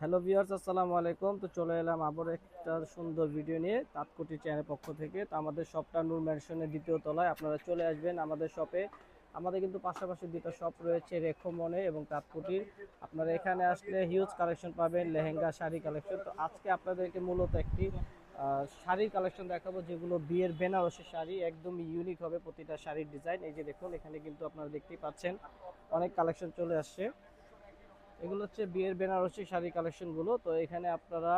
Hello viewers, আসসালামু আলাইকুম। তো চলে এলাম আবার একটা সুন্দর ভিডিও নিয়ে তাৎকুটি চ্যানেলের পক্ষ থেকে। তো আমাদের শপটা নূর ম্যানশনের দ্বিতীয় তলায়, আপনারা চলে আসবেন আমাদের শপে। আমাদের কিন্তু পাশাপাশি দুটো শপ রয়েছে রেখমনে এবং তাৎকুটির আপনারা এখানে আসলে হিউজ কালেকশন পাবেন, লেহেঙ্গা, শাড়ি কালেকশন তো আজকে আপনাদেরকে মূলত একটি শাড়ির কালেকশন দেখাবো, যেগুলো বিয়ের বেনারসি শাড়ি, একদম ইউনিক হবে প্রতিটা শাড়ির ডিজাইন এই যে দেখুন, এখানে কিন্তু আপনারা দেখতেই পাচ্ছেন, অনেক কালেকশন চলে আসছে। এগুলো হচ্ছে বিয়ের বেনারসি শাড়ি কালেকশনগুলো তো এখানে আপনারা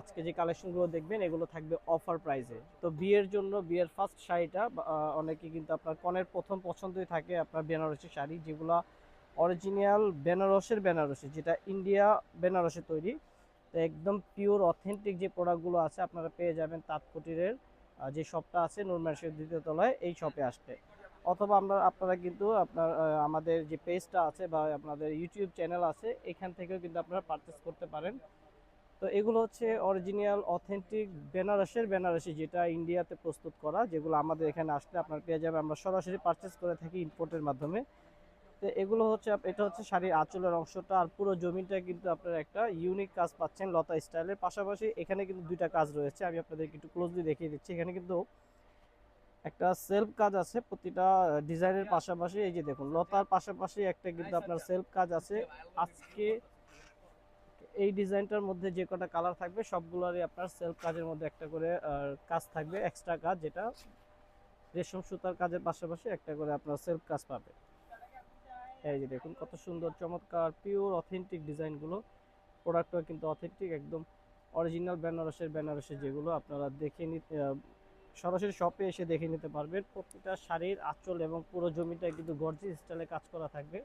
আজকে যে কালেকশনগুলো দেখবেন, এগুলো থাকবে অফার প্রাইসে তো বিয়ের জন্য, বিয়ের ফার্স্ট শাড়িটা অনেকে কিন্তু আপনার কনের প্রথম পছন্দই থাকে আপনার বেনারসি শাড়ি, যেগুলো অরিজিনাল বেনারসের বেনারসি, যেটা ইন্ডিয়া বেনারসে তৈরি। তো একদম পিওর অথেন্টিক যে প্রোডাক্টগুলো আছে, আপনারা পেয়ে যাবেন তাঁতকুটিরের যে শপটা আছে নুরমার্শের দ্বিতীয় তলায়, এই শপে আসতে। অথবা আমরা, আপনারা কিন্তু আপনার আমাদের যে পেজটা আছে বা আপনাদের ইউটিউব চ্যানেল আছে, এখান থেকেও কিন্তু আপনারা পারচেস করতে পারেন। তো এগুলো হচ্ছে অরিজিনাল অথেন্টিক বেনারসের বেনারসি, যেটা ইন্ডিয়াতে প্রস্তুত করা, যেগুলো আমাদের এখানে আসলে আপনার পেয়ে যাবে আমরা সরাসরি পারচেস করে থাকি ইম্পোর্টের মাধ্যমে। তো এগুলো হচ্ছে, এটা হচ্ছে শাড়ির আঁচলের অংশটা, আর পুরো জমিটা কিন্তু আপনারা একটা ইউনিক কাজ পাচ্ছেন লতা স্টাইলের। পাশাপাশি এখানে কিন্তু দুইটা কাজ রয়েছে। আমি আপনাদেরকে একটু ক্লোজলি দেখিয়ে দিচ্ছি। এখানে কিন্তু একটা সেলফ কাজ আছে প্রতিটা ডিজাইনের পাশাপাশি এই যে দেখুন লতার পাশাপাশি একটা কিন্তু আপনার সেলফ কাজ আছে। আজকে এই ডিজাইনটার মধ্যে যে কটা কালার থাকবে সবগুলোরই আপনার সেলফ কাজের মধ্যে একটা করে কাজ থাকবে এক্সট্রা কাজ যেটা রেশম সুতার কাজের পাশাপাশি একটা করে আপনার সেলফ কাজ পাবে। এই যে দেখুন কত সুন্দর চমৎকার পিওর অথেন্টিক ডিজাইনগুলো প্রোডাক্টও কিন্তু অথেন্টিক একদম অরিজিনাল বেনারসের বেনারসের যেগুলো আপনারা দেখে নিতে সরাসরি শপে এসে দেখে নিতে পারবেন। প্রতিটা শাড়ির আঁচল এবং পুরো জমিটা কিন্তু গর্জি স্টাইলে কাজ করা থাকবে।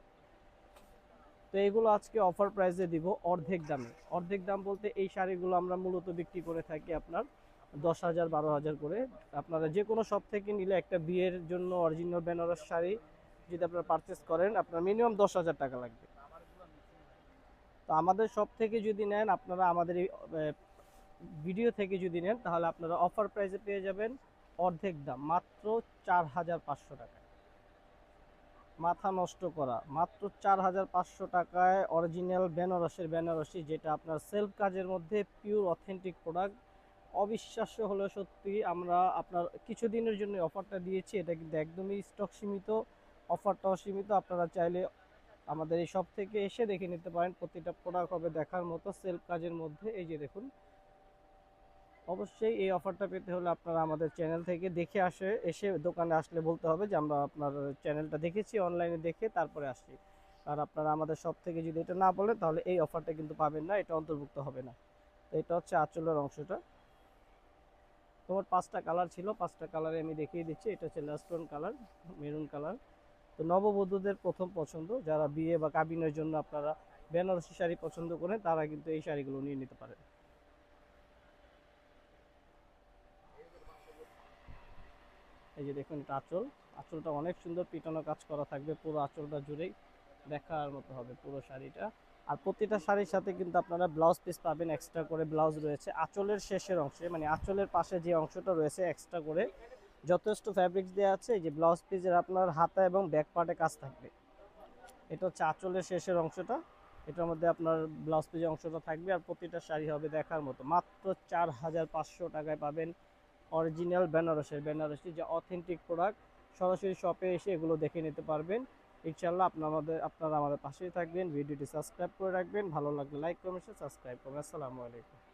তো এগুলো আজকে অফার প্রাইসে দিব অর্ধেক দামে। অর্ধেক দাম বলতে এই শাড়িগুলো আমরা মূলত বিক্রি করে থাকি আপনার দশ হাজার, বারো হাজার করে। আপনারা যে কোনো শপ থেকে নিলে একটা বিয়ের জন্য অরিজিনাল বেনারস শাড়ি যদি আপনারা পারচেস করেন, আপনার মিনিমাম দশ হাজার টাকা লাগবে। তো আমাদের শপ থেকে যদি নেন, আপনারা আমাদের এই ভিডিও থেকে যদি নেন, তাহলে আপনারা অফার প্রাইসে পেয়ে যাবেন অর্ধেক দাম, মাত্র চার হাজার পাঁচশো টাকায়। মাথা নষ্ট করা, মাত্র চার হাজার পাঁচশো টাকায় অরিজিনাল বেনারসের বেনারসি, যেটা আপনার সেলফ কাজের মধ্যে পিওর অথেন্টিক প্রোডাক্ট অবিশ্বাস্য হলো সত্যি আমরা আপনার কিছুদিনের জন্য অফারটা দিয়েছি, এটা কিন্তু একদমই স্টক সীমিত অফারটাও সীমিত। আপনারা চাইলে আমাদের এই সব থেকে এসে দেখে নিতে পারেন, প্রতিটা প্রোডাক্ট হবে দেখার মতো সেলফ কাজের মধ্যে। এই যে দেখুন অবশ্যই এই অফারটা পেতে হলে আপনারা আমাদের চ্যানেল থেকে দেখে আসে, এসে দোকানে আসলে বলতে হবে যে আমরা আপনার চ্যানেলটা দেখেছি, অনলাইনে দেখে তারপরে আসছি আর আপনারা আমাদের সব থেকে যদি এটা না বলেন, তাহলে এই অফারটা কিন্তু পাবেন না, এটা অন্তর্ভুক্ত হবে না। এটা হচ্ছে আঁচলের অংশটা। তোমার পাঁচটা কালার ছিল, পাঁচটা কালারে আমি দেখিয়ে দিচ্ছি। এটা হচ্ছে লাস্টন কালার, মেরুন কালার। তো নববধূদের প্রথম পছন্দ, যারা বিয়ে বা কাবিনের জন্য আপনারা বেনারসি শাড়ি পছন্দ করেন, তারা কিন্তু এই শাড়িগুলো নিয়ে নিতে পারেন। এই যে দেখুন এটা আঁচল। আঁচলটা অনেক সুন্দর পিটানো কাজ করা থাকবে, পুরো আঁচলটা জুড়েই দেখার মতো হবে পুরো শাড়িটা। আর প্রতিটা শাড়ির সাথে কিন্তু আপনারা ব্লাউজ পিস পাবেন এক্সট্রা করে ব্লাউজ রয়েছে। আঁচলের শেষের অংশে মানে আঁচলের পাশে যে অংশটা রয়েছে এক্সট্রা করে যথেষ্ট ফ্যাব্রিক্স দেওয়া আছে যে ব্লাউজ পিসের আপনার হাতা এবং ব্যাক পার্টে কাজ থাকবে। এটা হচ্ছে আঁচলের শেষের অংশটা। এটার মধ্যে আপনার ব্লাউজ পিসের অংশটা থাকবে আর প্রতিটা শাড়ি হবে দেখার মতো। মাত্র চার হাজার পাঁচশো টাকায় পাবেন অরিজিনাল বেনারসের, বেনারসি যে অথেন্টিক প্রোডাক্ট সরাসরি শপে এসে এগুলো দেখে নিতে পারবেন। ইনশাল্লাহ আপনার আমাদের, আপনারা আমাদের পাশেই থাকবেন, ভিডিওটি সাবস্ক্রাইব করে রাখবেন। ভালো লাগলে লাইক কমেন্ট সাবস্ক্রাইব করবেন। আসসালামু আলাইকুম।